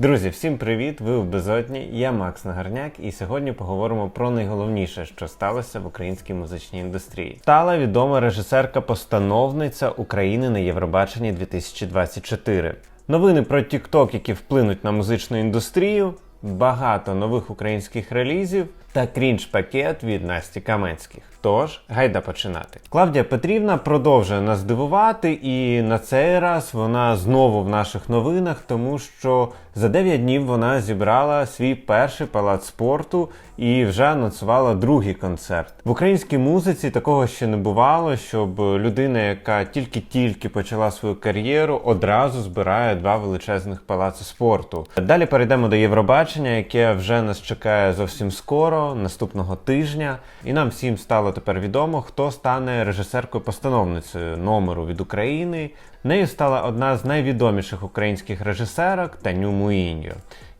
Друзі, всім привіт! Ви в Безодні. Я Макс Нагарняк, і сьогодні поговоримо про найголовніше, що сталося в українській музичній індустрії. Стала відома режисерка-постановниця України на Євробаченні 2024. Новини про TikTok, які вплинуть на музичну індустрію, багато нових українських релізів та крінж-пакет від Насті Каменських. Тож, гайда починати. Клавдія Петрівна продовжує нас дивувати, і на цей раз вона знову в наших новинах, тому що за 9 днів вона зібрала свій перший палац спорту і вже анонсувала другий концерт. В українській музиці такого ще не бувало, щоб людина, яка тільки-тільки почала свою кар'єру, одразу збирає два величезних палаци спорту. Далі перейдемо до Євробачення, яке вже нас чекає зовсім скоро, наступного тижня. І нам всім стало тепер відомо, хто стане режисеркою-постановницею номеру від України. Нею стала одна з найвідоміших українських режисерок Таню Муїньо.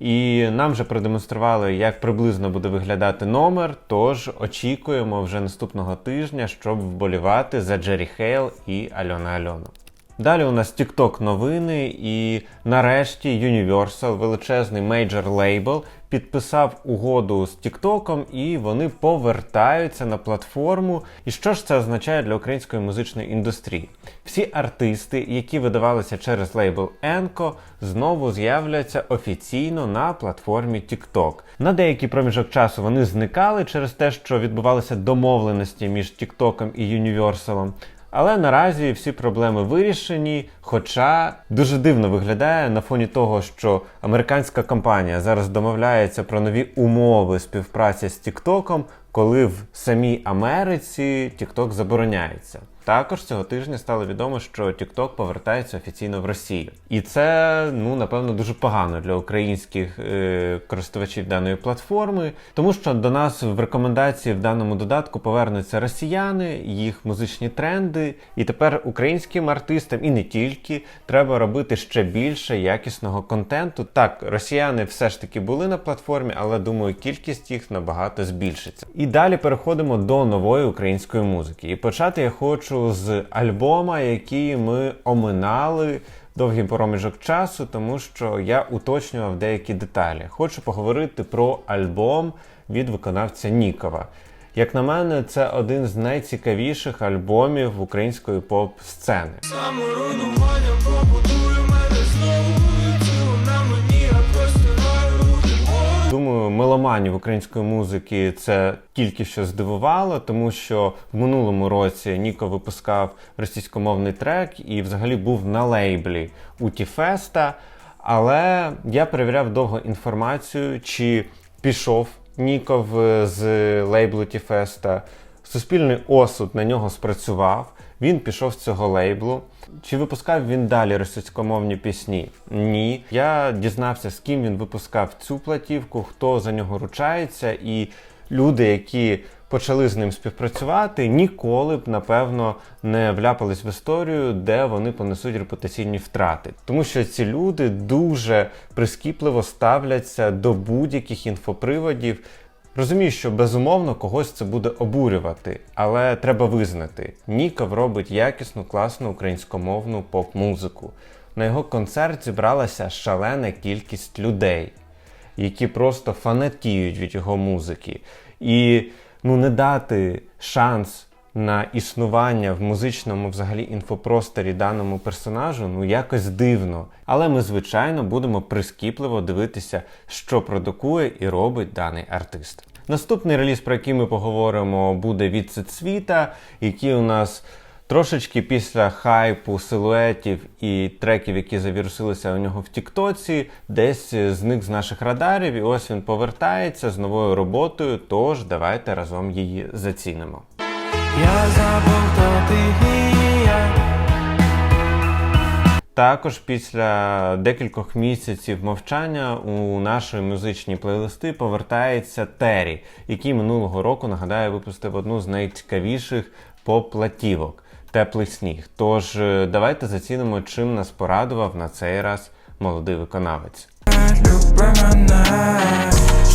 І нам вже продемонстрували, як приблизно буде виглядати номер. Тож очікуємо вже наступного тижня, щоб вболівати за Джері Хейл і Альона Альону. Далі у нас TikTok новини, і нарешті Universal, величезний мейджор лейбл, підписав угоду з TikTok, і вони повертаються на платформу. І що ж це означає для української музичної індустрії? Всі артисти, які видавалися через лейбл Enco, знову з'являться офіційно на платформі TikTok. На деякий проміжок часу вони зникали через те, що відбувалися домовленості між TikTok і Universal. Але наразі всі проблеми вирішені. Хоча дуже дивно виглядає на фоні того, що американська компанія зараз домовляється про нові умови співпраці з Тіктоком, коли в самій Америці Тікток забороняється. Також цього тижня стало відомо, що TikTok повертається офіційно в Росію, і це ну напевно дуже погано для українських е, користувачів даної платформи, тому що до нас в рекомендації в даному додатку повернуться росіяни, їх музичні тренди, і тепер українським артистам і не тільки треба робити ще більше якісного контенту. Так, росіяни все ж таки були на платформі, але думаю, кількість їх набагато збільшиться. І далі переходимо до нової української музики. І почати я хочу з альбома, який ми оминали довгий проміжок часу, тому що я уточнював деякі деталі. Хочу поговорити про альбом від виконавця Нікова. Як на мене, це один з найцікавіших альбомів української поп-сцени. Саморуйнування Думаю, меломанів української музики це тільки що здивувало, тому що в минулому році Ніко випускав російськомовний трек і взагалі був на лейблі у Тіфеста. Але я перевіряв довго інформацію, чи пішов Ніков з лейблу Тіфеста. Суспільний осуд на нього спрацював. Він пішов з цього лейблу. Чи випускав він далі російськомовні пісні? Ні. Я дізнався, з ким він випускав цю платівку, хто за нього ручається, і люди, які почали з ним співпрацювати, ніколи б, напевно, не вляпались в історію, де вони понесуть репутаційні втрати. Тому що ці люди дуже прискіпливо ставляться до будь-яких інфоприводів. Розумію, що безумовно когось це буде обурювати, але треба визнати, Ніков робить якісну, класну українськомовну поп-музику. На його концерт зібралася шалена кількість людей, які просто фанатіють від його музики. І ну не дати шанс на існування в музичному взагалі інфопросторі даному персонажу ну якось дивно. Але ми, звичайно, будемо прискіпливо дивитися, що продукує і робить даний артист. Наступний реліз, про який ми поговоримо, буде від Цвіта, який у нас трошечки після хайпу силуетів і треків, які завірусилися у нього в Тіктоці, десь зник з наших радарів, і ось він повертається з новою роботою. Тож давайте разом її зацінимо. Я забув, хто ти і я Також після декількох місяців мовчання у наші музичні плейлисти повертається Террі, який минулого року, нагадаю, випустив одну з найцікавіших поп-платівок Теплий сніг. Тож е, давайте зацінимо, чим нас порадував на цей раз молодий виконавець. люби мене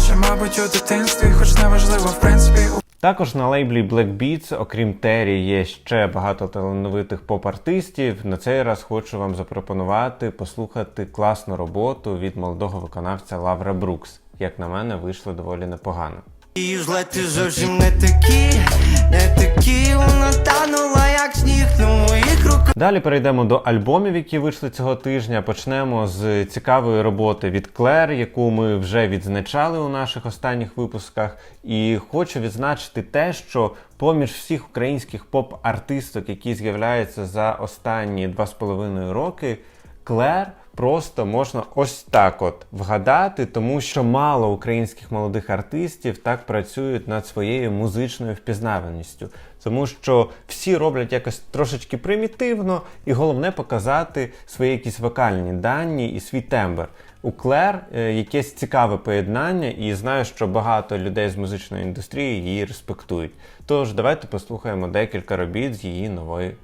Ще, мабуть, у дитинстві, хоч не важливо, в принципі, Також на лейблі Black Beats, окрім Террі, є ще багато талановитих поп-артистів. На цей раз хочу вам запропонувати послухати класну роботу від молодого виконавця Лавра Брукс. Як на мене, вийшло доволі непогано. І злети зовсім не такі, не такі, вона танула, як сніг на моїх руках. Далі перейдемо до альбомів, які вийшли цього тижня. Почнемо з цікавої роботи від Клер, яку ми вже відзначали у наших останніх випусках. І хочу відзначити те, що поміж всіх українських поп-артисток, які з'являються за останні два з половиною роки, Клер просто можна ось так от вгадати, тому що мало українських молодих артистів так працюють над своєю музичною впізнаваністю. Тому що всі роблять якось трошечки примітивно, і головне показати свої якісь вокальні дані і свій тембр. У Клер е, якесь цікаве поєднання, і знаю, що багато людей з музичної індустрії її респектують. Тож давайте послухаємо декілька робіт з її нової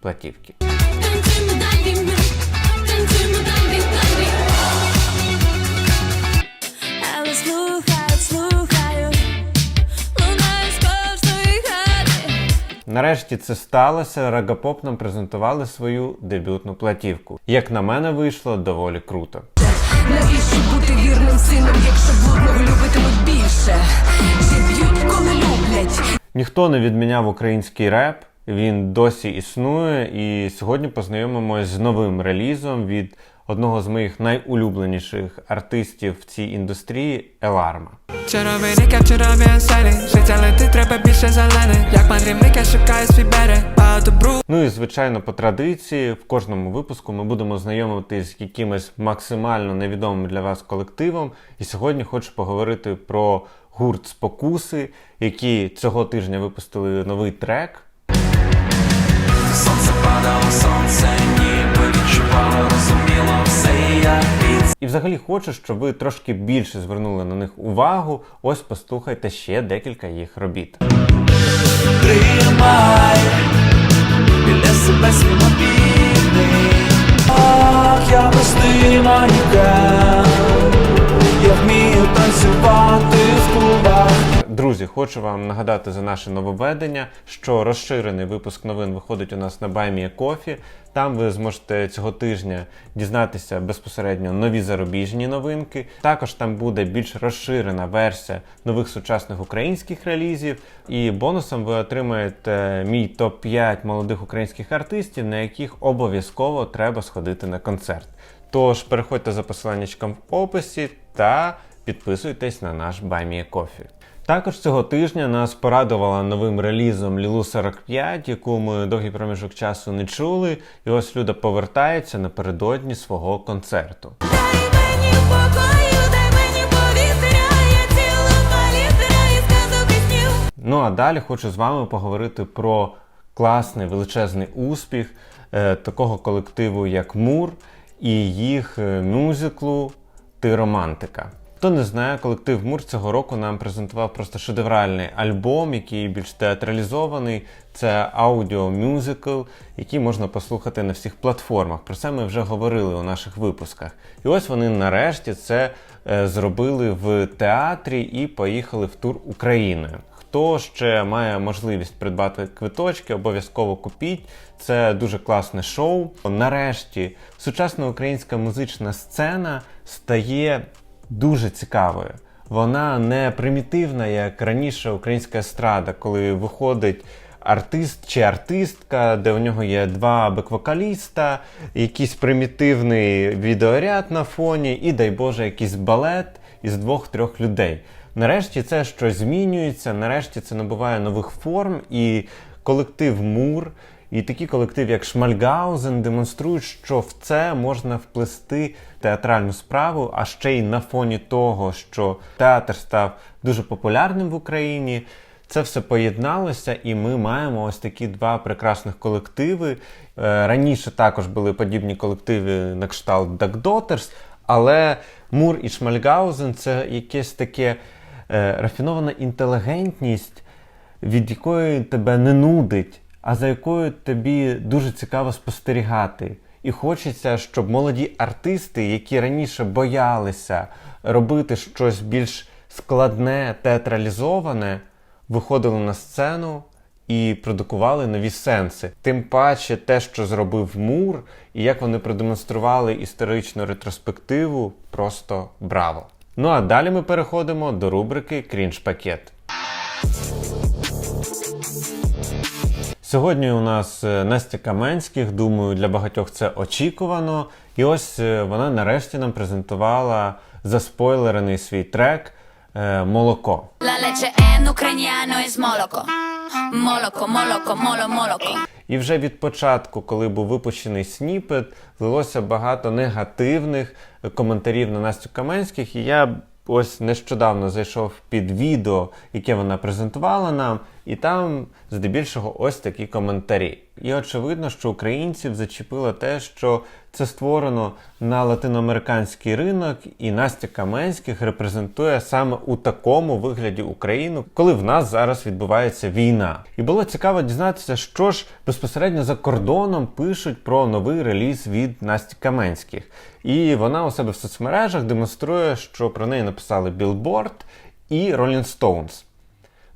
платівки. Нарешті це сталося. Рагапоп нам презентували свою дебютну платівку. Як на мене, вийшло доволі круто. Навіщо бути вірним сином, якщо блудного любитимуть більше? Чи б'ють, коли люблять? Ніхто не відміняв український реп. Він досі існує, і сьогодні познайомимось з новим релізом від одного з моїх найулюбленіших артистів в цій індустрії Еларма. Чаровиника, вчора селі Життя летить, треба більше зелене Як мандрівник, я шукаю свій берег Багато бруду Ну і звичайно, по традиції, в кожному випуску ми будемо знайомитись з якимось максимально невідомим для вас колективом. І сьогодні хочу поговорити про гурт Спокуси, які цього тижня випустили новий трек. Сонце падало, сонце ніби відчувало, під І взагалі хочу, щоб ви трошки більше звернули на них увагу. Ось послухайте ще декілька їх робіт. тримай біля себе свій. Ах, я простий манікен, я вмію танцювати в клубах. Друзі, хочу вам нагадати за наше нововведення, що розширений випуск новин виходить у нас на Баймія Кофі. Там ви зможете цього тижня дізнатися безпосередньо нові зарубіжні новинки. Також там буде більш розширена версія нових сучасних українських релізів. І бонусом ви отримаєте мій топ-5 молодих українських артистів, на яких обов'язково треба сходити на концерт. Тож переходьте за посиланнячком в описі та підписуйтесь на наш Баймія Кофі. Також цього тижня нас порадувала новим релізом Лілу 45, яку ми довгий проміжок часу не чули. І ось Люда повертається напередодні свого концерту. Дай мені покою, дай мені повітря, я цілу палітра і сказок і снів. Ну а далі хочу з вами поговорити про класний величезний успіх е, такого колективу, як Мур, і їх е, мюзиклу Ти романтика. Хто не знає, колектив Мур цього року нам презентував просто шедевральний альбом, який більш театралізований. Це аудіо-мюзикл, який можна послухати на всіх платформах. Про це ми вже говорили у наших випусках. І ось вони нарешті це е, зробили в театрі і поїхали в тур Україною. Хто ще має можливість придбати квиточки, обов'язково купіть. Це дуже класне шоу. Нарешті сучасна українська музична сцена стає дуже цікавою. Вона не примітивна, як раніше українська естрада, коли виходить артист чи артистка, де у нього є два бек-вокаліста, якийсь примітивний відеоряд на фоні, і, дай Боже, якийсь балет із двох-трьох людей. Нарешті це щось змінюється, нарешті це набуває нових форм, і колектив Мур, і такі колективи, як Шмальгаузен, демонструють, що в це можна вплести театральну справу, а ще й на фоні того, що театр став дуже популярним в Україні. Це все поєдналося, і ми маємо ось такі два прекрасних колективи. Е, Раніше також були подібні колективи на кшталт Daughters, але Мур і Шмальгаузен це якесь таке е, рафінована інтелігентність, від якої тебе не нудить, а за якою тобі дуже цікаво спостерігати. І хочеться, щоб молоді артисти, які раніше боялися робити щось більш складне, театралізоване, виходили на сцену і продукували нові сенси. Тим паче те, що зробив Мур, і як вони продемонстрували історичну ретроспективу, просто браво! Ну а далі ми переходимо до рубрики Крінж пакет. Сьогодні у нас е, Настя Каменських. Думаю, для багатьох це очікувано. І ось е, вона нарешті нам презентувала заспойлерений свій трек е, Молоко. Moloko, moloko, molo, moloko. І вже від початку, коли був випущений сніпет, лилося багато негативних коментарів на Настю Каменських. І я ось нещодавно зайшов під відео, яке вона презентувала нам, і там здебільшого ось такі коментарі. І очевидно, що українців зачепило те, що це створено на латиноамериканський ринок, і Настя Каменських репрезентує саме у такому вигляді Україну, коли в нас зараз відбувається війна. І було цікаво дізнатися, що ж безпосередньо за кордоном пишуть про новий реліз від Насті Каменських. І вона у себе в соцмережах демонструє, що про неї написали Billboard і Rolling Stones.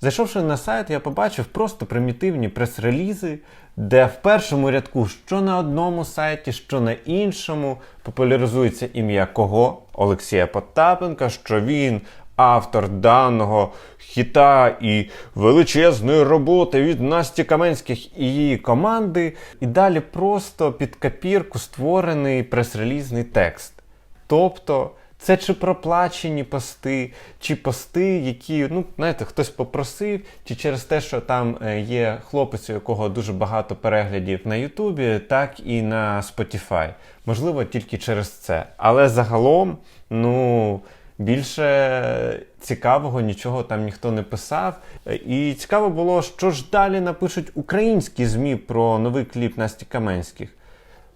Зайшовши на сайт, я побачив просто примітивні прес-релізи, де в першому рядку, що на одному сайті, що на іншому, популяризується ім'я кого? Олексія Потапенка, що він автор даного хіта і величезної роботи від Насті Каменських і її команди. І далі просто під копірку створений прес-релізний текст. Тобто, це чи проплачені пости, чи пости, які, ну, знаєте, хтось попросив, чи через те, що там е, є хлопець, у якого дуже багато переглядів на Ютубі, так і на Spotify. Можливо, тільки через це. Але загалом, ну. Більше цікавого нічого там ніхто не писав. І цікаво було, що ж далі напишуть українські ЗМІ про новий кліп Насті Каменських.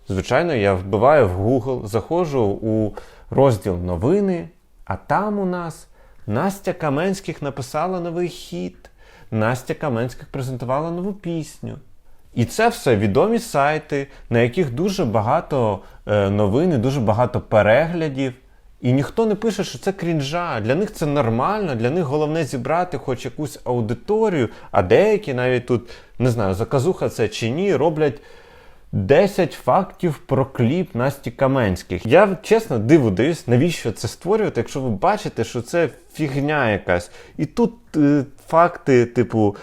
Звичайно, я вбиваю в Google, заходжу у розділ новини, а там у нас Настя Каменських написала новий хіт. Настя Каменських презентувала нову пісню. І це все відомі сайти, на яких дуже багато е, новин, і дуже багато переглядів. І ніхто не пише, що це крінжа. Для них це нормально, для них головне зібрати хоч якусь аудиторію, а деякі навіть тут, не знаю, заказуха це чи ні, роблять 10 фактів про кліп Насті Каменських. Я чесно диву даюсь, навіщо це створювати, якщо ви бачите, що це фігня якась. І тут е, факти, типу.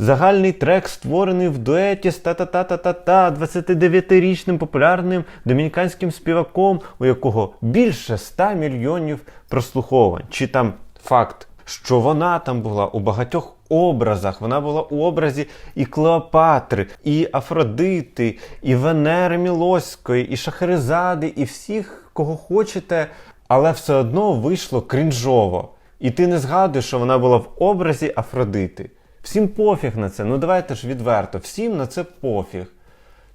Загальний трек створений в дуеті з та-та-та-та-та-та 29-річним популярним домініканським співаком, у якого більше 100 мільйонів прослуховувань. Чи там факт, що вона там була у багатьох образах. Вона була у образі і Клеопатри, і Афродити, і Венери Мілоської, і Шахерезади, і всіх, кого хочете, але все одно вийшло крінжово. І ти не згадуєш, що вона була в образі Афродити. Всім пофіг на це. Ну давайте ж відверто, всім на це пофіг.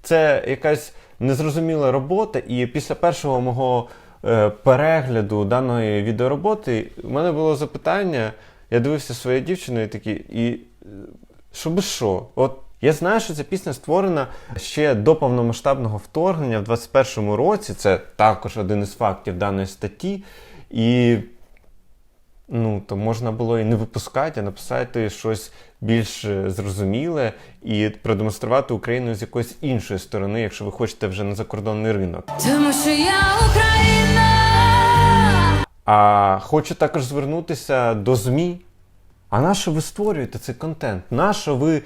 Це якась незрозуміла робота, і після першого мого перегляду даної відеороботи у мене було запитання. Я дивився своєю дівчиною такі, і е, що би що? От я знаю, що ця пісня створена ще до повномасштабного вторгнення в 21-му році. Це також один із фактів даної статті. І ну, то можна було і не випускати, а написати щось більш е, зрозуміле і продемонструвати Україну з якоїсь іншої сторони, якщо ви хочете вже на закордонний ринок. Тому що я Україна. А хочу також звернутися до ЗМІ. А на що ви створюєте цей контент? На що ви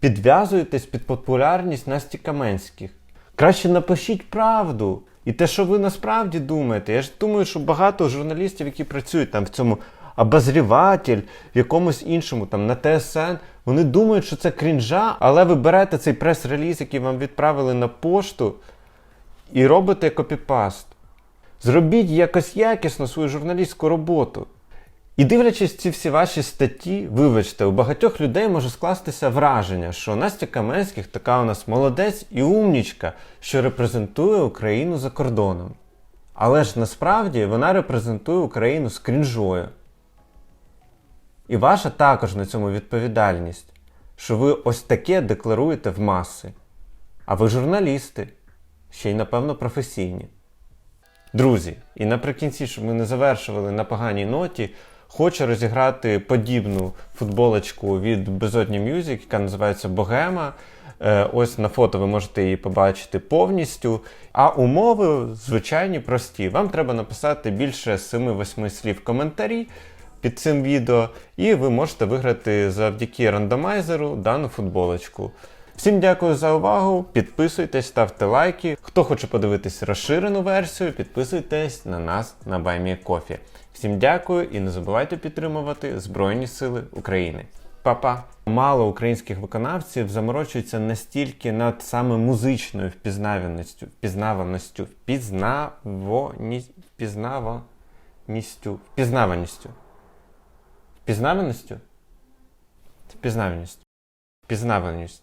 підв'язуєтесь під популярність Насті Каменських? Краще напишіть правду. І те, що ви насправді думаєте. Я ж думаю, що багато журналістів, які працюють там в цьому обозріватель, в якомусь іншому, там на ТСН, вони думають, що це крінжа, але ви берете цей прес-реліз, який вам відправили на пошту, і робите копіпаст. Зробіть якось якісно свою журналістську роботу. І дивлячись ці всі ваші статті, вибачте, у багатьох людей може скластися враження, що Настя Каменських така у нас молодець і умнічка, що репрезентує Україну за кордоном. Але ж насправді вона репрезентує Україну з крінжою. І ваша також на цьому відповідальність, що ви ось таке декларуєте в маси. А ви журналісти, ще й напевно професійні. Друзі, і наприкінці, щоб ми не завершували на поганій ноті, хоче розіграти подібну футболочку від Безодні Music, яка називається Богема. Е, Ось на фото ви можете її побачити повністю. А умови звичайні прості. Вам треба написати більше 7-8 слів коментарі під цим відео, і ви можете виграти завдяки рандомайзеру дану футболочку. Всім дякую за увагу. Підписуйтесь, ставте лайки. Хто хоче подивитись розширену версію, підписуйтесь на нас на BuyMeCoffee. Всім дякую і не забувайте підтримувати Збройні Сили України. Па-па! Мало українських виконавців заморочуються настільки над саме музичною впізнаваністю, впізнаваністю, впізнавоні, впізнаваністю, впізнаваністю. Впізнаваністю? Впізнаваність. Впізнаваність.